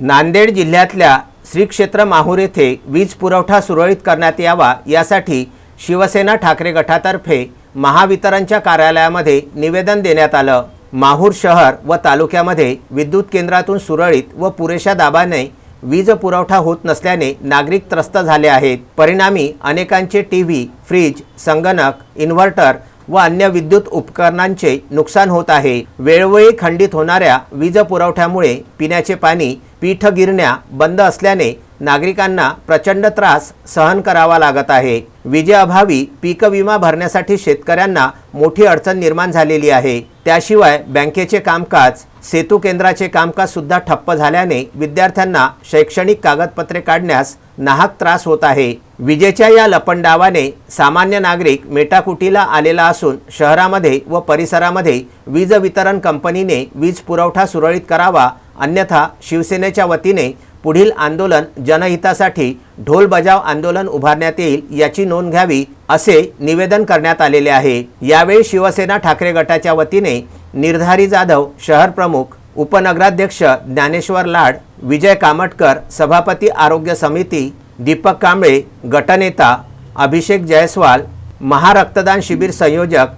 नांदेड जिल्ह्यातल्या श्री क्षेत्र माहूर येथे वीज पुरवठा सुरळीत करण्यात यावा यासाठी शिवसेना ठाकरे गटातर्फे महावितरणच्या कार्यालयामध्ये निवेदन देण्यात आलं. माहूर शहर व तालुक्यामध्ये विद्युत केंद्रातून सुरळीत व पुरेशा दाबाने वीज पुरवठा होत नसल्याने नागरिक त्रस्त झाले आहेत. परिणामी अनेकांचे टी व्ही फ्रीज संगणक इन्व्हर्टर व अन्य विद्युत उपकरणांचे नुकसान होत आहे. वेळोवेळी खंडित होणाऱ्या वीज पुरवठ्यामुळे पिण्याचे पाणी पीठगिरण्या बंद असल्याने नागरिकांना प्रचंड त्रास सहन करावा लागत आहे. विजेअभावी पीक विमा भरण्यासाठी शेतकऱ्यांना मोठी अडचण निर्माण झालेली आहे. त्याशिवाय बँकेचे कामकाज सेतू केंद्राचे कामकाज सुद्धा ठप्प झाल्याने विद्यार्थ्यांना शैक्षणिक कागदपत्रे काढण्यास नाहक त्रास होत आहे. विजेच्या या लपंडावाने सामान्य नागरिक मेटाकुटीला आलेला असून शहरामध्ये व परिसरामध्ये वीज वितरण कंपनीने वीज पुरवठा सुरळीत करावा अन्यथा शिवसेनेच्या वतीने पुढील आंदोलन जनहितासाठी ढोल बजाव आंदोलन उभारण्यात येईल याची नोंद घ्यावी असे निवेदन करण्यात आलेले आहे. यावेळी शिवसेना ठाकरे गटाच्या वतीने निर्धारी जाधव शहर प्रमुख उपनगराध्यक्ष ज्ञानेश्वर लाड विजय कामटकर सभापती आरोग्य समिती दीपक कांबळे गटनेता अभिषेक जयस्वाल महारक्तदान शिबिर संयोजक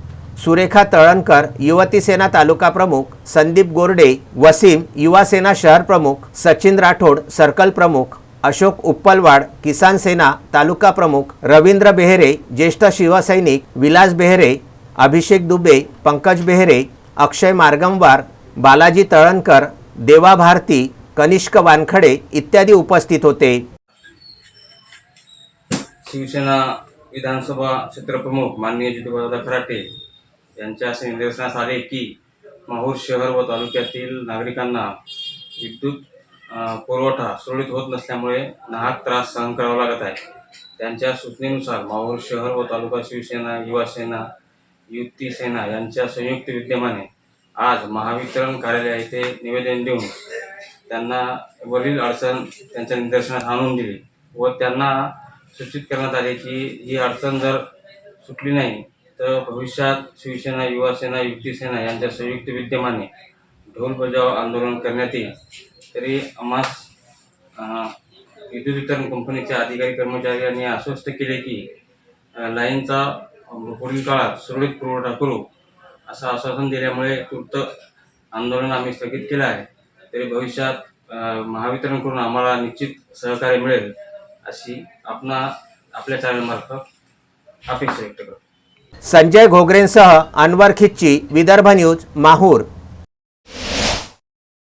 सुरेखा तळणकर युवती सेना तालुका प्रमुख संदीप गोरडे वसीम युवा सेना शहर प्रमुख सचिन राठोड सर्कल प्रमुख अशोक उप्पलवाड किसान सेना तालुका प्रमुख रवींद्र बेहेरे ज्येष्ठ शिवसैनिक विलास बेहेरे अभिषेक दुबे पंकज बेहेरे अक्षय मार्गमवार बालाजी तळणकर देवा भारती कनिष्क वानखडे इत्यादी उपस्थित होते. शिवसेना विधानसभा क्षेत्रप्रमुख माननीय जितूबाबा खराटे यांच्या असे निदर्शनास आले की माहूर शहर व तालुक्यातील नागरिकांना विद्युत पुरवठा सुरळीत होत नसल्यामुळे नाहक त्रास सहन करावा लागत आहे. त्यांच्या सूचनेनुसार माहूर शहर व तालुका शिवसेना युवा सेना सेना यांच्या संयुक्त विद्यमाने आज महावितरण कार्यालय येथे निवेदन देऊन त्यांना वरील अडचण त्यांच्या निदर्शनास आणून दिली व त्यांना सूचित करण्यात आले की ही अडचण जर सुटली नाही तर भविष्यात शिवसेना युवासेना सेना यांच्या संयुक्त विद्यमाने ढोल बजाव आंदोलन करण्यात येईल. तरी आम्हास विद्युत वितरण कंपनीच्या अधिकारी कर्मचारी यांनी आश्वस्त केले की लाईनचा पुढील काळात सुरळीत पुरवठा करू असं आश्वासन दिल्यामुळे तूर्त आंदोलन आम्ही स्थगित केलं आहे. तरी भविष्यात महावितरणकडून आम्हाला निश्चित सहकार्य मिळेल. अशी आपणा आपल्या चॅनलमार्फत अपेक्षा व्यक्त करतो. संजय घोगरेंसह अनवर खिच्ची विदर्भ न्यूज माहूर.